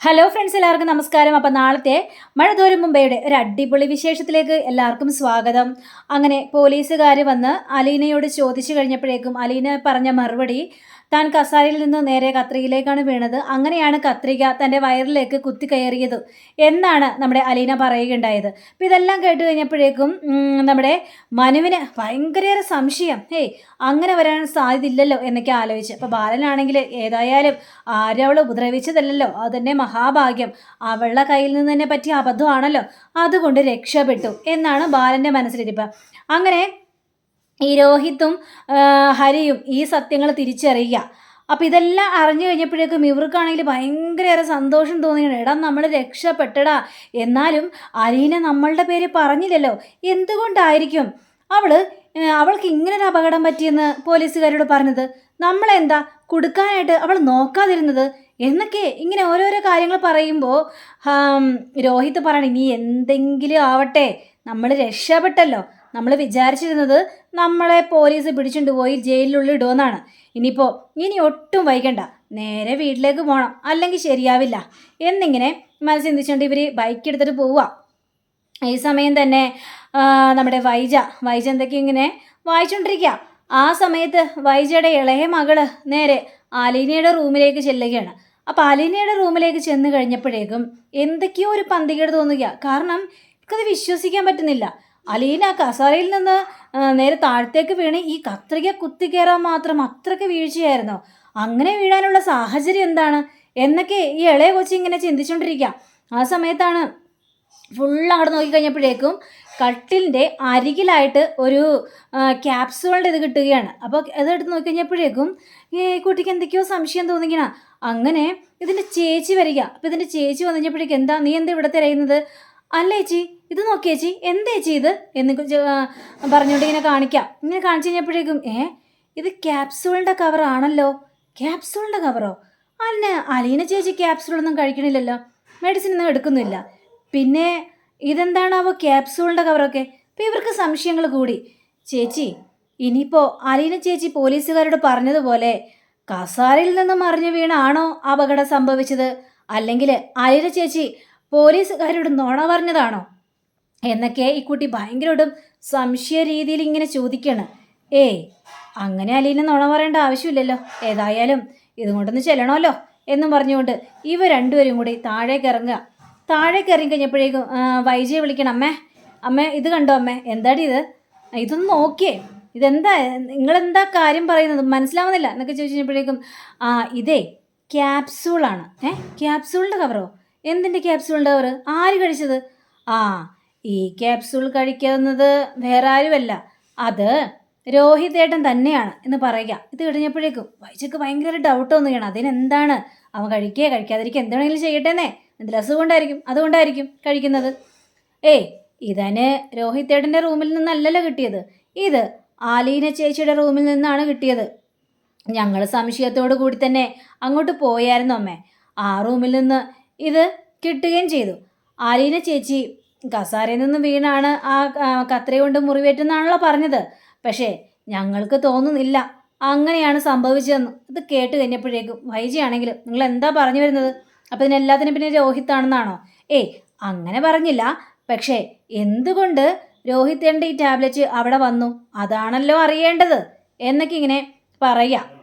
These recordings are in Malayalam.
ഹലോ ഫ്രണ്ട്സ് എല്ലാവർക്കും നമസ്കാരം. അപ്പം നാളത്തെ മഴ തോരും മുംബൈയുടെ ഒരു അടിപൊളി വിശേഷത്തിലേക്ക് എല്ലാവർക്കും സ്വാഗതം. അങ്ങനെ പോലീസുകാർ വന്ന് അലീനയോട് ചോദിച്ചു കഴിഞ്ഞപ്പോഴേക്കും അലീന പറഞ്ഞ മറുപടി താൻ കസാരയിൽ നിന്ന് നേരെ കത്രികയിലേക്കാണ് വീണത്. അങ്ങനെയാണ് കത്രിക തന്റെ വയറിലേക്ക് കുത്തി കുത്തിക്കയറിയത് എന്നാണ് നമ്മുടെ അലീന പറയുകയുണ്ടായത്. അപ്പം ഇതെല്ലാം കേട്ട് കഴിഞ്ഞപ്പോഴേക്കും നമ്മുടെ മനുവിന് ഭയങ്കരേറെ സംശയം. ഏയ് അങ്ങനെ വരാൻ സാധ്യതയില്ലല്ലോ എന്നൊക്കെ ആലോചിച്ച്. അപ്പോൾ ബാലനാണെങ്കിൽ ഏതായാലും ആരും അവളെ ഉപദ്രവിച്ചതല്ലല്ലോ. അതന്നെ മഹാഭാഗ്യം. അവളുടെ കയ്യിൽ നിന്ന് തന്നെ പറ്റിയ അബദ്ധമാണല്ലോ. അതുകൊണ്ട് രക്ഷപ്പെട്ടു എന്നാണ് ബാലന്റെ മനസ്സിലിരിപ്പ്. അങ്ങനെ ഈ രോഹിത്തും ഹരിയും ഈ സത്യങ്ങൾ തിരിച്ചറിയുക. അപ്പം ഇതെല്ലാം അറിഞ്ഞു കഴിഞ്ഞപ്പോഴേക്കും ഇവർക്കാണെങ്കിൽ ഭയങ്കരയേറെ സന്തോഷം തോന്നിയാണ് എടാ നമ്മൾ രക്ഷപ്പെട്ടടാ. എന്നാലും അലീന നമ്മളുടെ പേര് പറഞ്ഞില്ലല്ലോ. എന്തുകൊണ്ടായിരിക്കും അവൾ അവൾക്ക് ഇങ്ങനൊരു അപകടം പറ്റിയെന്ന് പോലീസുകാരോട് പറഞ്ഞത്? നമ്മളെന്താ കൊടുക്കാനായിട്ട് അവൾ നോക്കാതിരുന്നത്? എന്നൊക്കെ ഇങ്ങനെ ഓരോരോ കാര്യങ്ങൾ പറയുമ്പോൾ രോഹിത് പറയണം ഇനി എന്തെങ്കിലും ആവട്ടെ. നമ്മൾ രക്ഷപ്പെട്ടല്ലോ. നമ്മൾ വിചാരിച്ചിരുന്നത് നമ്മളെ പോലീസ് പിടിച്ചുകൊണ്ട് പോയി ജയിലിനുള്ളിൽ ഇടുമെന്നാണ്. ഇനിയിപ്പോൾ ഇനി ഒട്ടും വൈകണ്ട. നേരെ വീട്ടിലേക്ക് പോകണം അല്ലെങ്കിൽ ശരിയാവില്ല. എന്നിങ്ങനെ മനസ്സിൽ ചിന്തിച്ചുകൊണ്ട് ഇവർ ബൈക്ക് എടുത്തിട്ട് പോവുക ഈ സമയം തന്നെ നമ്മുടെ വൈജ വൈജ എന്തൊക്കെ ഇങ്ങനെ വായിച്ചുകൊണ്ടിരിക്കുക ആ സമയത്ത് വൈജയുടെ ഇളയ മകൾ നേരെ ആലീനയുടെ റൂമിലേക്ക് ചെല്ലുകയാണ്. അപ്പോൾ ആലിനിയുടെ റൂമിലേക്ക് ചെന്ന് കഴിഞ്ഞപ്പോഴേക്കും എന്തൊക്കെയോ ഒരു പന്തികേട് തോന്നുക കാരണം എനിക്കത് വിശ്വസിക്കാൻ പറ്റുന്നില്ല. അലീന കസാരയിൽ നിന്ന് നേരെ താഴത്തേക്ക് വീണ് ഈ കത്രിക കുത്തിക്കയറാൻ മാത്രം അത്രയ്ക്ക് വീഴ്ചയായിരുന്നോ. അങ്ങനെ വീഴാനുള്ള സാഹചര്യം എന്താണ്? എന്നൊക്കെ ഈ ഇളയ കൊച്ചി ഇങ്ങനെ ചിന്തിച്ചുകൊണ്ടിരിക്കുക ആ സമയത്താണ് ഫുൾ അങ്ങോട്ട് നോക്കിക്കഴിഞ്ഞപ്പോഴേക്കും കട്ടിലിന്റെ അരികിലായിട്ട് ഒരു ക്യാപ്സൂളിന്റെ ഇത് കിട്ടുകയാണ്. അപ്പോൾ അതെടുത്ത് നോക്കിക്കഴിഞ്ഞപ്പോഴേക്കും ഈ കുട്ടിക്ക് എന്തൊക്കെയോ സംശയം തോന്നിക്കണ. അങ്ങനെ ഇതിന്റെ ചേച്ചി വരിക. അപ്പോൾ ഇതിന്റെ ചേച്ചി വന്നു കഴിഞ്ഞപ്പോഴേക്കും എന്താ നീ എന്താ ഇവിടെ തിരയുന്നത്? അല്ല ചേച്ചി ഇത് നോക്കിയേച്ചി എന്തേച്ചി ഇത്? എന്ന് പറഞ്ഞുകൊണ്ട് ഇങ്ങനെ കാണിക്കാം. ഇങ്ങനെ കാണിച്ചു കഴിഞ്ഞപ്പോഴേക്കും ഏ ഇത് ക്യാപ്സൂളിന്റെ കവറാണല്ലോ ക്യാപ്സൂളിന്റെ കവറോ അല്ല അലീന ചേച്ചി ക്യാപ്സൂളൊന്നും കഴിക്കണില്ലല്ലോ. മെഡിസിൻ ഒന്നും എടുക്കുന്നില്ല. പിന്നെ ഇതെന്താണാവോ ക്യാപ്സൂളിന്റെ കവറൊക്കെ അപ്പോൾ ഇവർക്ക് സംശയങ്ങൾ കൂടി. ചേച്ചി ഇനിയിപ്പോൾ അലീന ചേച്ചി പോലീസുകാരോട് പറഞ്ഞതുപോലെ കസാരയിൽ നിന്ന് മറിഞ്ഞു വീണാണോ അപകടം സംഭവിച്ചത്? അല്ലെങ്കിൽ അലീന ചേച്ചി പോലീസുകാരോട് നോണ പറഞ്ഞതാണോ? എന്നൊക്കെ ഈ കുട്ടി ഭയങ്കരോടും സംശയ രീതിയിൽ ഇങ്ങനെ ചോദിക്കുകയാണ് ഏയ് അങ്ങനെ അലീന നോണ പറയേണ്ട ആവശ്യമില്ലല്ലോ. ഏതായാലും ഇതും കൊണ്ടൊന്ന് ചെല്ലണമല്ലോ എന്നും പറഞ്ഞുകൊണ്ട് ഇവ രണ്ടുപേരും കൂടി താഴേക്ക് ഇറങ്ങുക. താഴേക്ക് ഇറങ്ങി കഴിഞ്ഞപ്പോഴേക്കും വൈജയെ വിളിക്കണം. അമ്മേ അമ്മേ ഇത് കണ്ടോ അമ്മേ? എന്താടി ഇത്? ഇതൊന്ന് നോക്കിയേ. ഇതെന്താ? നിങ്ങളെന്താ കാര്യം പറയുന്നത്? മനസ്സിലാവുന്നില്ല എന്നൊക്കെ ചോദിച്ചു കഴിഞ്ഞപ്പോഴേക്കും ആ ഇതേ ക്യാപ്സൂളാണ് ഏ ക്യാപ്സൂളിന്റെ കവറോ? എന്തിന്റെ ക്യാപ്സ്യൂൾ കവറ് ആര് കഴിച്ചത്? ആ ഈ ക്യാപ്സൂൾ കഴിക്കുന്നത് വേറെ ആരുമല്ല അത് രോഹിതേട്ടൻ തന്നെയാണ് എന്ന് പറയുക. ഇത് കഴിഞ്ഞപ്പോഴേക്കും വൈജക്ക് ഭയങ്കര ഡൗട്ട് തോന്നുകയാണ് അതിനെന്താണ്? അവൻ കഴിക്കുക കഴിക്കാതിരിക്കുക എന്താണെങ്കിലും ചെയ്യട്ടെന്നേ. എന്തെങ്കിലും അസുഖം കൊണ്ടായിരിക്കും അതുകൊണ്ടായിരിക്കും കഴിക്കുന്നത്. ഏയ് ഇതന് രോഹിതേട്ടന്റെ റൂമിൽ നിന്നല്ലല്ലോ കിട്ടിയത്. ഇത് ആലീന ചേച്ചിയുടെ റൂമിൽ നിന്നാണ് കിട്ടിയത്. ഞങ്ങൾ സംശയത്തോടു കൂടി തന്നെ അങ്ങോട്ട് പോയായിരുന്നു അമ്മേ. ആ റൂമിൽ നിന്ന് ഇത് കിട്ടുകയും ചെയ്തു. ആലീന ചേച്ചി കസാരയിൽ നിന്ന് വീണാണ് ആ കത്ര കൊണ്ട് മുറിവേറ്റെന്നാണല്ലോ പറഞ്ഞത്. പക്ഷേ ഞങ്ങൾക്ക് തോന്നുന്നില്ല അങ്ങനെയാണ് സംഭവിച്ചതെന്ന്. ഇത് കേട്ട് കഴിഞ്ഞപ്പോഴേക്കും വൈജിയാണെങ്കിലും നിങ്ങൾ എന്താ പറഞ്ഞു വരുന്നത്? അപ്പം ഇതിനെല്ലാത്തിനും പിന്നെ രോഹിത്താണെന്നാണോ? ഏയ് അങ്ങനെ പറഞ്ഞില്ല. പക്ഷേ എന്തുകൊണ്ട് രോഹിത്തേണ്ട ഈ ടാബ്ലറ്റ് അവിടെ വന്നു? അതാണല്ലോ അറിയേണ്ടത്. എന്നൊക്കെ ഇങ്ങനെ പറയാം.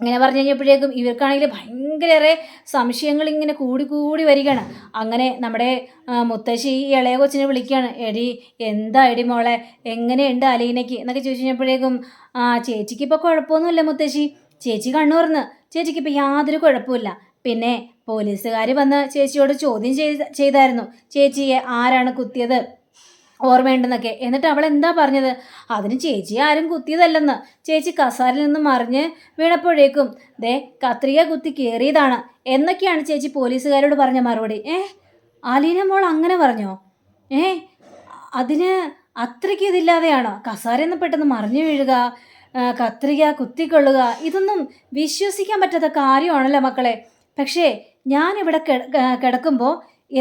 ഇങ്ങനെ പറഞ്ഞു കഴിഞ്ഞപ്പോഴേക്കും ഇവർക്കാണെങ്കിൽ ഭയങ്കരേറെ സംശയങ്ങൾ ഇങ്ങനെ കൂടി കൂടി വരികയാണ്. അങ്ങനെ നമ്മുടെ മുത്തശ്ശി ഈ ഇളയ കൊച്ചിനെ വിളിക്കുകയാണ്. എടി എന്താ എടി മോളെ? എങ്ങനെയുണ്ട് അലീനയ്ക്ക്? എന്നൊക്കെ ചോദിച്ചു കഴിഞ്ഞപ്പോഴേക്കും ആ ചേച്ചിക്ക് ഇപ്പോൾ കുഴപ്പമൊന്നുമില്ല മുത്തശ്ശി. ചേച്ചി കണ്ണു തുറന്ന് ചേച്ചിക്ക് ഇപ്പോൾ യാതൊരു കുഴപ്പമില്ല പിന്നെ പോലീസുകാർ വന്ന് ചേച്ചിയോട് ചോദ്യം ചെയ്ത് ചെയ്തായിരുന്നു. ചേച്ചിയെ ആരാണ് കുത്തിയത്? ഓർമ്മയുണ്ടെന്നൊക്കെ. എന്നിട്ട് അവൾ എന്താ പറഞ്ഞത്? അതിന് ചേച്ചി ആരും കുത്തിയതല്ലെന്ന്. ചേച്ചി കസാരിൽ നിന്ന് മറിഞ്ഞ് വീണപ്പോഴേക്കും ദേ കത്രിക കുത്തി കയറിയതാണ് എന്നൊക്കെയാണ് ചേച്ചി പോലീസുകാരോട് പറഞ്ഞ മറുപടി. ഏ ആലീന മോൾ അങ്ങനെ പറഞ്ഞോ? ഏ അതിന് അത്രയ്ക്ക് ഇതില്ലാതെയാണോ? കസാരയെന്ന് പെട്ടെന്ന് മറിഞ്ഞു വീഴുക കത്രിക കുത്തിക്കൊള്ളുക ഇതൊന്നും വിശ്വസിക്കാൻ പറ്റാത്ത കാര്യമാണല്ലോ മക്കളെ. പക്ഷേ ഞാനിവിടെ കിടക്കുമ്പോൾ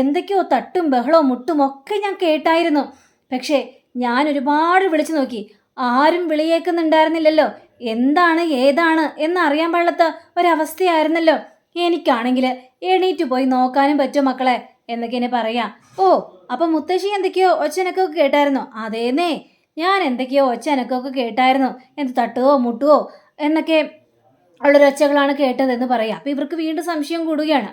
എന്തൊക്കെയോ തട്ടും ബഹളവും മുട്ടും ഒക്കെ ഞാൻ കേട്ടായിരുന്നു. പക്ഷേ ഞാൻ ഒരുപാട് വിളിച്ചു നോക്കി. ആരും വിളിയേക്കുന്നുണ്ടായിരുന്നില്ലല്ലോ. എന്താണ് ഏതാണ് എന്ന് എന്നറിയാൻ പാടില്ലാത്ത ഒരവസ്ഥയായിരുന്നല്ലോ. എനിക്കാണെങ്കിൽ എണീറ്റ് പോയി നോക്കാനും പറ്റും മക്കളെ എന്നൊക്കെ ഇനി പറയാം. ഓ അപ്പം മുത്തശ്ശി എന്തൊക്കെയോ ഒച്ചനക്കൊക്കെ കേട്ടായിരുന്നു. അതേന്നേ ഞാൻ എന്തൊക്കെയോ ഒച്ചനക്കൊക്കെ കേട്ടായിരുന്നു. എന്ത് തട്ടുവോ മുട്ടുവോ എന്നൊക്കെ ഉള്ളൊരു ഒച്ചകളാണ് കേട്ടതെന്ന് പറയാം. അപ്പോൾ ഇവർക്ക് വീണ്ടും സംശയം കൂടുകയാണ്.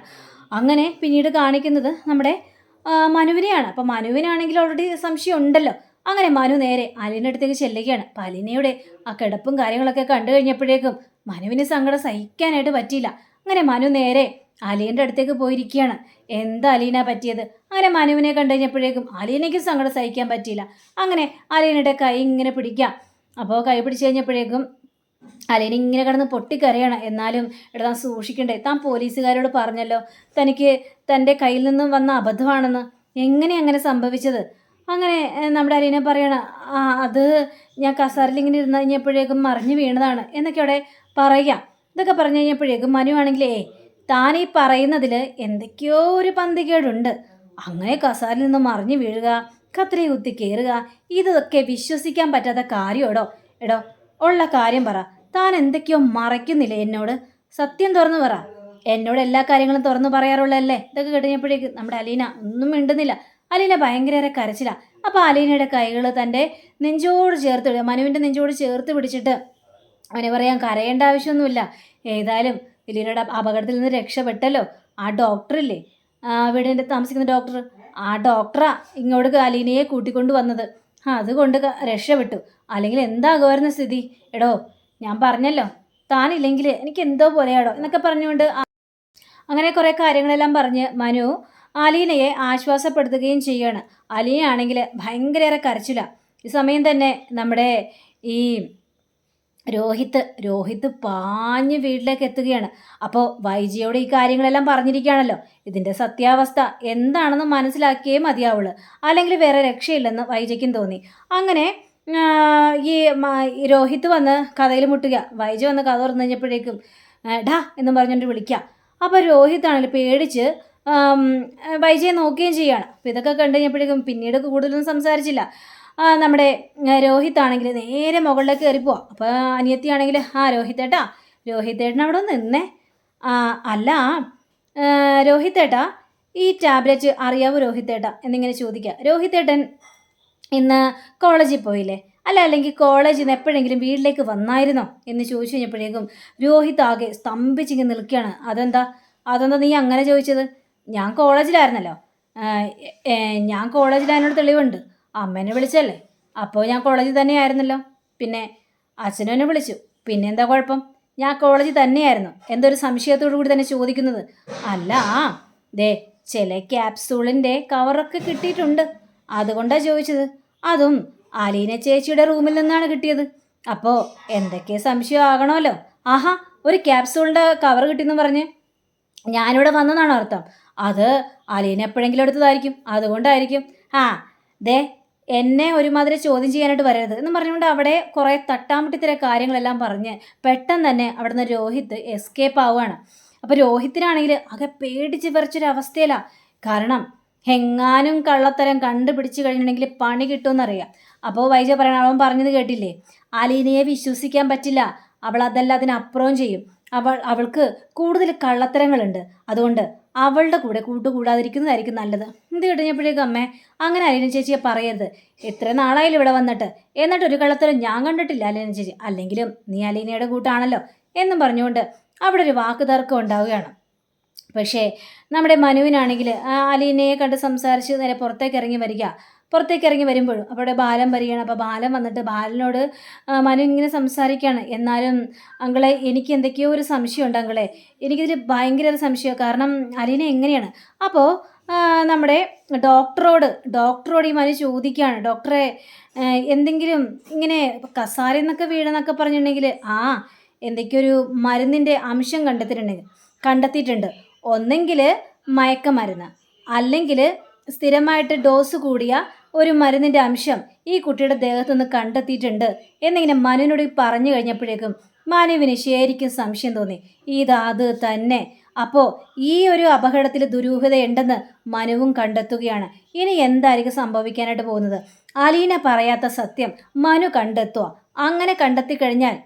അങ്ങനെ പിന്നീട് കാണിക്കുന്നത് നമ്മുടെ മനുവിനെയാണ്. അപ്പം മനുവിനാണെങ്കിൽ ഓൾറെഡി സംശയം ഉണ്ടല്ലോ. അങ്ങനെ മനു നേരെ അലിന്റെ അടുത്തേക്ക് ചെല്ലുകയാണ്. അപ്പം അലിനയുടെ ആ കിടപ്പും കാര്യങ്ങളൊക്കെ കണ്ടു കഴിഞ്ഞപ്പോഴേക്കും മനുവിന് സങ്കടം സഹിക്കാനായിട്ട് പറ്റിയില്ല. അങ്ങനെ മനു നേരെ അലീന്റെ അടുത്തേക്ക് പോയിരിക്കുകയാണ്. എന്താ അലീന പറ്റിയത്? അങ്ങനെ മനുവിനെ കണ്ടു കഴിഞ്ഞപ്പോഴേക്കും അലീനയ്ക്കും സങ്കടം സഹിക്കാൻ പറ്റിയില്ല. അങ്ങനെ അലീനയുടെ കൈ ഇങ്ങനെ പിടിക്കാം. അപ്പോൾ കൈ പിടിച്ചു കഴിഞ്ഞപ്പോഴേക്കും അലീന ഇങ്ങനെ കിടന്ന് പൊട്ടിക്കരയാണ്. എന്നാലും എടാ താൻ സൂക്ഷിക്കണ്ടേ? താൻ പോലീസുകാരോട് പറഞ്ഞല്ലോ തനിക്ക് തന്റെ കയ്യിൽ നിന്നും വന്ന അബദ്ധമാണെന്ന്. എങ്ങനെ അങ്ങനെ സംഭവിച്ചത്? അങ്ങനെ നമ്മുടെ അലീന പറയണ ആ അത് ഞാൻ കസാറിൽ ഇങ്ങനെ ഇരുന്ന് കഴിഞ്ഞപ്പോഴേക്കും മറിഞ്ഞു വീണതാണ് എന്നൊക്കെ അവിടെ പറയാം ഇതൊക്കെ പറഞ്ഞു കഴിഞ്ഞപ്പോഴേക്കും മനു ആണെങ്കിലേ താൻ ഈ പറയുന്നതിൽ എന്തൊക്കെയോ ഒരു പന്തികേടുണ്ട്. അങ്ങനെ കസാറിൽ നിന്ന് മറിഞ്ഞു വീഴുക കത്രി കുത്തി കയറുക ഇതൊക്കെ വിശ്വസിക്കാൻ പറ്റാത്ത കാര്യമാടോ? എടോ ഉള്ള കാര്യം പറ. താൻ എന്തൊക്കെയോ മറയ്ക്കുന്നില്ലേ എന്നോട്? സത്യം തുറന്നു പറ. എന്നോട് എല്ലാ കാര്യങ്ങളും തുറന്നു പറയാറുള്ളതല്ലേ? ഇതൊക്കെ കഴിഞ്ഞപ്പോഴേക്ക് നമ്മുടെ അലീന ഒന്നും മിണ്ടുന്നില്ല. അലീന ഭയങ്കര കരച്ചില. അപ്പോൾ അലീനയുടെ കൈകൾ തന്റെ നെഞ്ചോട് ചേർത്ത് വിടുക മനുവിന്റെ നെഞ്ചോട് ചേർത്ത് പിടിച്ചിട്ട് അവനെ പറയാൻ കരയേണ്ട ആവശ്യമൊന്നുമില്ല. ഏതായാലും അലീനയുടെ അപകടത്തിൽ നിന്ന് രക്ഷപ്പെട്ടല്ലോ. ആ ഡോക്ടറില്ലേ? വീടിന്റെ താമസിക്കുന്ന ഡോക്ടർ? ആ ഡോക്ടറാ ഇങ്ങോട്ട് അലീനയെ കൂട്ടിക്കൊണ്ട് വന്നത് അതുകൊണ്ട് രക്ഷപ്പെട്ടു. അല്ലെങ്കിൽ എന്താകുമായിരുന്ന സ്ഥിതി? എടോ ഞാൻ പറഞ്ഞല്ലോ. താനില്ലെങ്കിൽ എനിക്ക് എന്തോ പോലെയാടോ എന്നൊക്കെ പറഞ്ഞുകൊണ്ട് അങ്ങനെ കുറേ കാര്യങ്ങളെല്ലാം പറഞ്ഞ് മനു അലീനയെ ആശ്വാസപ്പെടുത്തുകയും ചെയ്യാണ്. അലീനയാണെങ്കിൽ ഭയങ്കരേറെ കരച്ചില. ഈ സമയം തന്നെ നമ്മുടെ ഈ രോഹിത്ത് രോഹിത്ത് പാഞ്ഞ് വീട്ടിലേക്ക് എത്തുകയാണ്. അപ്പോൾ വൈജിയോട് ഈ കാര്യങ്ങളെല്ലാം പറഞ്ഞിരിക്കുകയാണല്ലോ. ഇതിന്റെ സത്യാവസ്ഥ എന്താണെന്ന് മനസ്സിലാക്കിയേ മതിയാവുള്ളൂ. അല്ലെങ്കിൽ വേറെ രക്ഷയില്ലെന്ന് വൈജയ്ക്കും തോന്നി. അങ്ങനെ ഈ രോഹിത് വന്ന് കഥയിൽ മുട്ടുക. വൈജു വന്ന് കഥ തുറന്നു കഴിഞ്ഞപ്പോഴേക്കും ഡാ എന്ന് പറഞ്ഞുകൊണ്ട് വിളിക്കുക അപ്പോൾ ആണെങ്കിൽ പേടിച്ച് വൈജയെ നോക്കുകയും ചെയ്യുകയാണ് അപ്പോൾ ഇതൊക്കെ കണ്ടു കഴിഞ്ഞപ്പോഴേക്കും പിന്നീട് കൂടുതലൊന്നും സംസാരിച്ചില്ല. നമ്മുടെ രോഹിത്താണെങ്കിൽ നേരെ മുകളിലേക്ക് കയറിപ്പോവാം അപ്പോൾ അനിയത്തി ആണെങ്കിൽ ആ രോഹിത്തേട്ടാ രോഹിത്തേട്ടൻ അവിടെ നിന്നേ. അല്ല രോഹിത്തേട്ടാ ഈ ടാബ്ലറ്റ് അറിയാവോ രോഹിത്തേട്ടാ എന്നിങ്ങനെ ചോദിക്കുക രോഹിത്തേട്ടൻ ഇന്ന് കോളേജിൽ പോയില്ലേ? അല്ല അല്ലെങ്കിൽ കോളേജിൽ നിന്ന് എപ്പോഴെങ്കിലും വീട്ടിലേക്ക് വന്നായിരുന്നോ? എന്ന് ചോദിച്ചു കഴിഞ്ഞപ്പോഴേക്കും രോഹിത് ആകെ സ്തംഭിച്ചിങ്ങ് നിൽക്കുകയാണ്. അതെന്താ? അതെന്താ നീ അങ്ങനെ ചോദിച്ചത്? ഞാൻ കോളേജിലായിരുന്നല്ലോ. ഞാൻ കോളേജിൽ അതിനോട് തെളിവുണ്ട്. അമ്മേനെ വിളിച്ചല്ലേ? അപ്പോൾ ഞാൻ കോളേജിൽ തന്നെയായിരുന്നല്ലോ. പിന്നെ അച്ഛനും എന്നെ വിളിച്ചു. പിന്നെ എന്താ കുഴപ്പം? ഞാൻ കോളേജിൽ തന്നെയായിരുന്നു. എന്തൊരു സംശയത്തോടു കൂടി തന്നെ ചോദിക്കുന്നത്? അല്ല ആ ദേ ചില ക്യാപ്സൂളിന്റെ കവറൊക്കെ കിട്ടിയിട്ടുണ്ട്. അതുകൊണ്ടാണ് ചോദിച്ചത്. അതും അലീന ചേച്ചിയുടെ റൂമിൽ നിന്നാണ് കിട്ടിയത്. അപ്പോൾ എന്തൊക്കെ സംശയം ആകണമല്ലോ. ആഹാ ഒരു ക്യാപ്സൂളിന്റെ കവർ കിട്ടിയെന്ന് പറഞ്ഞ്. ഞാനിവിടെ വന്നതാണ് അർത്ഥം. അത് അലീന എപ്പോഴെങ്കിലും എടുത്തതായിരിക്കും. അതുകൊണ്ടായിരിക്കും. ആ ദേ എന്നെ ഒരുമാതിരി ചോദ്യം ചെയ്യാനായിട്ട് വരരുത് എന്ന് പറഞ്ഞുകൊണ്ട് അവിടെ കുറേ തട്ടാമുട്ടിത്തര കാര്യങ്ങളെല്ലാം പറഞ്ഞ് പെട്ടെന്ന് തന്നെ അവിടുന്ന് രോഹിത് എസ്കേപ്പ് ആവുകയാണ്. അപ്പോൾ രോഹിത്തിനാണെങ്കിൽ ആകെ പേടിച്ച് വിറച്ചൊരവസ്ഥയിലാണ് കാരണം എങ്ങാനും കള്ളത്തരം കണ്ടുപിടിച്ച് കഴിഞ്ഞിട്ടുണ്ടെങ്കിൽ പണി കിട്ടുമെന്നറിയാം. അപ്പോൾ വൈജ പറയണ അവൻ പറഞ്ഞത് കേട്ടില്ലേ? അലീനയെ വിശ്വസിക്കാൻ പറ്റില്ല. അവൾ അതല്ല അതിനപ്പുറവും ചെയ്യും. അവൾ അവൾക്ക് കൂടുതൽ കള്ളത്തരങ്ങളുണ്ട്. അതുകൊണ്ട് അവളുടെ കൂടെ കൂട്ടുകൂടാതിരിക്കുന്നതായിരിക്കും നല്ലത്. ഇത് കിട്ടുന്നപ്പോഴേക്കും അമ്മേ അങ്ങനെ അലീന ചേച്ചിയെ പറയരുത്. എത്ര നാളായാലും ഇവിടെ വന്നിട്ട്? എന്നിട്ട് ഒരു കള്ളത്തരം ഞാൻ കണ്ടിട്ടില്ല അലീന ചേച്ചി. അല്ലെങ്കിലും നീ അലീനയുടെ കൂട്ടാണല്ലോ എന്നും പറഞ്ഞുകൊണ്ട് അവിടെ ഒരു വാക്ക് തർക്കം ഉണ്ടാവുകയാണ്. പക്ഷേ നമ്മുടെ മനുവിനാണെങ്കിൽ അലീനയെ കണ്ട് സംസാരിച്ച് നേരെ പുറത്തേക്ക് ഇറങ്ങി വരിക. പുറത്തേക്ക് ഇറങ്ങി വരുമ്പോഴും അവിടെ ബാലം വരികയാണ്. അപ്പോൾ ബാലം വന്നിട്ട് ബാലനോട് മനു ഇങ്ങനെ സംസാരിക്കുകയാണ്. എന്നാലും അങ്കളെ എനിക്ക് എന്തൊക്കെയോ ഒരു സംശയമുണ്ട് അങ്കളെ. എനിക്കിതിൽ ഭയങ്കര ഒരു സംശയമാണ് കാരണം അലീന എങ്ങനെയാണ്? അപ്പോൾ നമ്മുടെ ഡോക്ടറോട് ഡോക്ടറോട് ഈ മനു ചോദിക്കുകയാണ്. ഡോക്ടറെ എന്തെങ്കിലും ഇങ്ങനെ കസാരയിൽ നിന്നൊക്കെ വീണെന്നൊക്കെ പറഞ്ഞിട്ടുണ്ടെങ്കിൽ ആ എന്തൊക്കെയൊരു മരുന്നിന്റെ അംശം കണ്ടെത്തിയിട്ടുണ്ടെങ്കിൽ കണ്ടെത്തിയിട്ടുണ്ട്. ഒന്നെങ്കിൽ മയക്കമരുന്ന്. അല്ലെങ്കിൽ സ്ഥിരമായിട്ട് ഡോസ് കൂടിയ ഒരു മരുന്നിന്റെ അംശം ഈ കുട്ടിയുടെ ദേഹത്തു നിന്ന് കണ്ടെത്തിയിട്ടുണ്ട് എന്നിങ്ങനെ മനുവിനോട് പറഞ്ഞു കഴിഞ്ഞപ്പോഴേക്കും മനുവിന് ശരിക്കും സംശയം തോന്നി. ഇതത് തന്നെ. അപ്പോൾ ഈ ഒരു അപകടത്തിൽ ദുരൂഹതയുണ്ടെന്ന് മനുവും കണ്ടെത്തുകയാണ്. ഇനി എന്തായിരിക്കും സംഭവിക്കാനായിട്ട് പോകുന്നത്? അലീന പറയാത്ത സത്യം മനു കണ്ടെത്തുക. അങ്ങനെ കണ്ടെത്തി കഴിഞ്ഞാൽ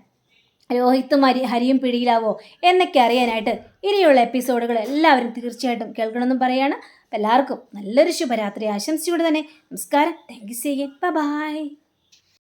രോഹിത്തും ഹരി ഹരിയും പിടിയിലാവോ എന്നൊക്കെ അറിയാനായിട്ട് ഇനിയുള്ള എപ്പിസോഡുകൾ എല്ലാവരും തീർച്ചയായിട്ടും കേൾക്കണമെന്നും പറയാണ്. എല്ലാവർക്കും നല്ലൊരു ശുഭരാത്രി. ആശംസിച്ചുകൊണ്ട് തന്നെ നമസ്കാരം. Thank you see by